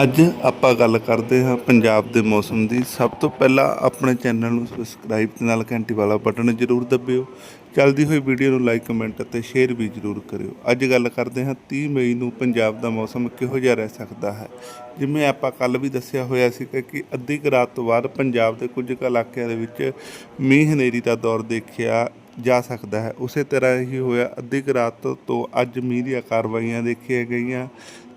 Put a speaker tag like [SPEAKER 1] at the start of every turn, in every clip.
[SPEAKER 1] ਅੱਜ ਆਪਾਂ ਗੱਲ ਕਰਦੇ ਹਾਂ ਪੰਜਾਬ ਦੇ ਮੌਸਮ ਦੀ। ਸਭ ਤੋਂ ਪਹਿਲਾਂ ਆਪਣੇ ਚੈਨਲ ਨੂੰ ਸਬਸਕ੍ਰਾਈਬ ਤੇ ਨਾਲ ਘੰਟੀ ਵਾਲਾ ਬਟਨ ਜ਼ਰੂਰ ਦਬਿਓ। ਚੱਲਦੀ ਹੋਈ ਵੀਡੀਓ ਨੂੰ ਲਾਈਕ ਕਮੈਂਟ ਅਤੇ ਸ਼ੇਅਰ ਵੀ ਜ਼ਰੂਰ ਕਰਿਓ। ਅੱਜ ਗੱਲ ਕਰਦੇ ਹਾਂ 30 ਮਈ ਨੂੰ ਪੰਜਾਬ ਦਾ ਮੌਸਮ ਕਿਹੋ ਜਿਹਾ ਰਹਿ ਸਕਦਾ ਹੈ? ਜਿਵੇਂ ਆਪਾਂ ਕੱਲ ਵੀ ਦੱਸਿਆ ਹੋਇਆ ਸੀ ਕਿ ਅੱਧੀ ਕੁ ਰਾਤ ਤੋਂ ਬਾਅਦ ਪੰਜਾਬ ਦੇ ਕੁਝ ਕੁ ਇਲਾਕਿਆਂ ਦੇ ਵਿੱਚ ਮੀਂਹ ਹਨੇਰੀ ਦਾ ਦੌਰ ਦੇਖਿਆ ਜਾ ਸਕਦਾ ਹੈ। ਉਸੇ ਤਰ੍ਹਾਂ ਹੀ ਹੋਇਆ ਅੱਧੀ ਕੁ ਰਾਤ ਤੋਂ ਅੱਜ ਮੀਂਹ ਦੀਆਂ ਕਾਰਵਾਈਆਂ ਦੇਖੀਆਂ ਗਈਆਂ।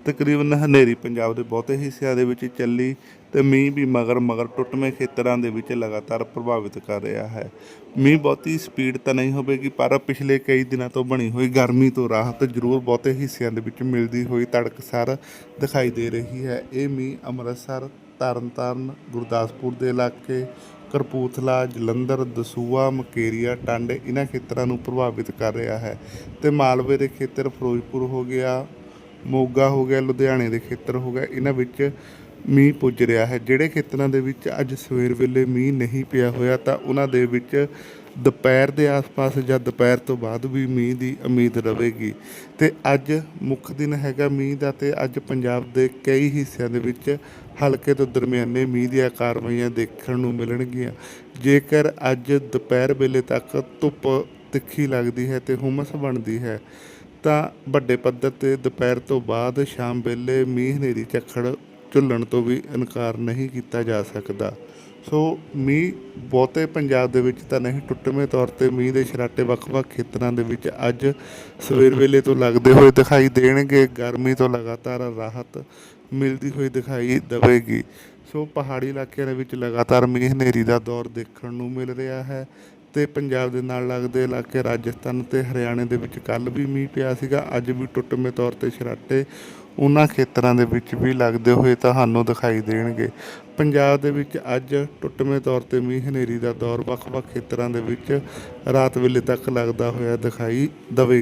[SPEAKER 1] ਤਕਰੀਬਨ ਹਨੇਰੀ ਪੰਜਾਬ ਦੇ ਬਹੁਤੇ ਹਿੱਸਿਆਂ ਦੇ ਵਿੱਚ ਚੱਲੀ ਤੇ ਮੀਂਹ ਵੀ ਮਗਰ ਮਗਰ ਟੁੱਟਵੇਂ ਖੇਤਰਾਂ ਦੇ ਵਿੱਚ ਲਗਾਤਾਰ ਪ੍ਰਭਾਵਿਤ ਕਰ ਰਿਹਾ ਹੈ। ਮੀਂਹ ਬਹੁਤੀ ਸਪੀਡ ਤਾਂ ਨਹੀਂ ਹੋਵੇਗੀ, ਪਰ ਪਿਛਲੇ ਕਈ ਦਿਨਾਂ ਤੋਂ ਬਣੀ ਹੋਈ ਗਰਮੀ ਤੋਂ ਰਾਹਤ ਜ਼ਰੂਰ ਬਹੁਤੇ ਹਿੱਸਿਆਂ ਦੇ ਵਿੱਚ ਮਿਲਦੀ ਹੋਈ ਤੜਕਸਾਰ ਦਿਖਾਈ ਦੇ ਰਹੀ ਹੈ। ਇਹ ਮੀਂਹ ਅੰਮ੍ਰਿਤਸਰ, ਤਰਨਤਾਰਨ, ਗੁਰਦਾਸਪੁਰ ਦੇ ਇਲਾਕੇ ਕਰਪੂਥਲਾ ਜਲੰਧਰ ਦਸੂਆ ਮਕੇਰੀਆ, ਟਾਂਡੇ ਇਹਨਾਂ ਖੇਤਰਾਂ ਨੂੰ ਪ੍ਰਭਾਵਿਤ ਕਰ ਰਿਹਾ ਹੈ। ਤੇ ਮਾਲਵੇ ਦੇ ਖੇਤਰ ਫਿਰੋਜ਼ਪੁਰ ਹੋ ਗਿਆ ਮੋਗਾ ਹੋ ਗਿਆ, ਲੁਧਿਆਣੇ ਦੇ ਖੇਤਰ ਹੋ ਗਿਆ, ਇਹਨਾਂ ਵਿੱਚ ਮੀਂਹ ਪੁੱਜ ਰਿਹਾ ਹੈ। ਜਿਹੜੇ ਖੇਤਰਾਂ ਦੇ ਵਿੱਚ ਅੱਜ ਸਵੇਰ ਵੇਲੇ ਮੀਂਹ ਨਹੀਂ ਪਿਆ ਹੋਇਆ, ਤਾਂ ਉਹਨਾਂ ਦੇ ਵਿੱਚ ਦੁਪਹਿਰ ਦੇ ਆਸ-ਪਾਸ ਜਾਂ ਦੁਪਹਿਰ ਤੋਂ ਬਾਅਦ ਵੀ ਮੀਂਹ ਦੀ ਉਮੀਦ ਰਹੇਗੀ। ਤੇ ਅੱਜ ਮੁੱਖ ਦਿਨ ਹੈਗਾ ਮੀਂਹ ਦਾ ਤੇ ਅੱਜ ਪੰਜਾਬ ਦੇ ਕਈ ਹਿੱਸਿਆਂ ਦੇ ਵਿੱਚ ਹਲਕੇ ਤੋਂ ਦਰਮਿਆਨੇ ਮੀਂਹ ਦੀਆਂ ਕਾਰਵਾਈਆਂ ਦੇਖਣ ਨੂੰ ਮਿਲਣਗੀਆਂ। ਜੇਕਰ ਅੱਜ ਦੁਪਹਿਰ ਵੇਲੇ ਤੱਕ ਧੁੱਪ ਤਿੱਖੀ ਲੱਗਦੀ ਹੈ ਤੇ ਹੁਮਸ ਬਣਦੀ ਹੈ ਤਾਂ ਵੱਡੇ ਪੱਧਰ ਤੇ ਦੁਪਹਿਰ ਤੋਂ ਬਾਅਦ ਸ਼ਾਮ ਵੇਲੇ ਮੀਂਹ ਹਨੇਰੀ ਝੱਖੜ ਝੁੱਲਣ ਤੋਂ ਵੀ ਇਨਕਾਰ ਨਹੀਂ ਕੀਤਾ ਜਾ ਸਕਦਾ। ਸੋ ਮੀਂਹ ਬਹੁਤੇ ਪੰਜਾਬ ਦੇ ਵਿੱਚ ਤਾਂ ਨਹੀਂ, ਟੁੱਟਵੇਂ ਤੌਰ ਤੇ ਮੀਂਹ ਦੇ ਛਰਾਟੇ ਵੱਖ-ਵੱਖ ਖੇਤਰਾਂ ਦੇ ਵਿੱਚ ਅੱਜ ਸਵੇਰ ਵੇਲੇ ਤੋਂ ਲੱਗਦੇ ਹੋਏ ਦਿਖਾਈ ਦੇਣਗੇ। ਗਰਮੀ ਤੋਂ ਲਗਾਤਾਰ ਰਾਹਤ ਮਿਲਦੀ ਹੋਈ ਦਿਖਾਈ ਦੇਵੇਗੀ। ਸੋ ਪਹਾੜੀ ਇਲਾਕਿਆਂ ਦੇ ਵਿੱਚ ਲਗਾਤਾਰ ਮੀਂਹ ਹਨੇਰੀ ਦਾ ਦੌਰ ਦੇਖਣ ਨੂੰ ਮਿਲ ਰਿਹਾ ਹੈ। ਤੇ ਪੰਜਾਬ ਦੇ ਨਾਲ ਲੱਗਦੇ ਇਲਾਕੇ ਰਾਜਸਥਾਨ ਤੇ ਹਰਿਆਣੇ ਦੇ ਵਿੱਚ ਕੱਲ ਵੀ ਮੀਂਹ ਪਿਆ ਸੀਗਾ, ਅੱਜ ਵੀ ਟੁੱਟਵੇਂ ਤੌਰ ਤੇ ਛਰਾਟੇ ਉਹਨਾਂ ਖੇਤਰਾਂ ਦੇ ਵਿੱਚ ਵੀ ਲੱਗਦੇ ਹੋਏ ਤੁਹਾਨੂੰ ਦਿਖਾਈ ਦੇਣਗੇ। ਪੰਜਾਬ ਦੇ ਵਿੱਚ ਅੱਜ ਟੁੱਟਵੇਂ ਤੌਰ ਤੇ ਮੀਂਹ, ਹਨੇਰੀ ਦਾ ਦੌਰ ਵੱਖ-ਵੱਖ ਖੇਤਰਾਂ ਦੇ ਵਿੱਚ ਰਾਤ ਵੇਲੇ ਤੱਕ ਲੱਗਦਾ ਹੋਇਆ ਦਿਖਾਈ ਦੇਵੇਗਾ।